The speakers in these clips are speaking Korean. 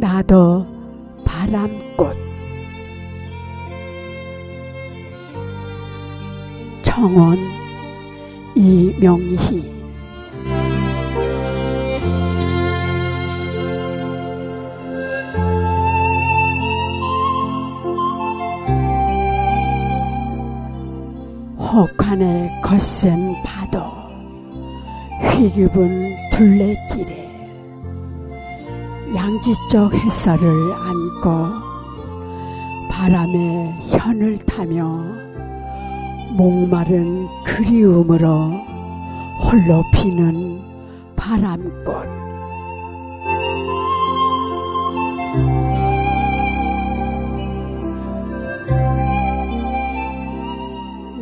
나도 바람꽃. 청원 이명희. 혹한의 거센 파도 휘깁은 둘레길에 양지쪽 햇살을 안고 바람에 현을 타며 목마른 그리움으로 홀로 피는 바람꽃.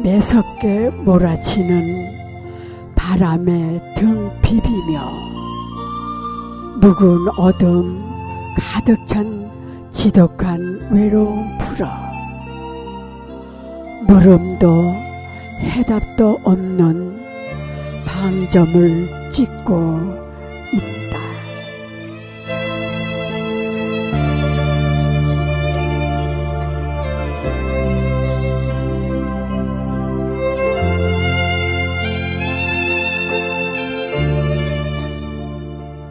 매섭게 몰아치는 바람에 등 비비며 묵은 어둠 가득 찬 지독한 외로움 풀어. 물음도 해답도 없는 방점을 찍고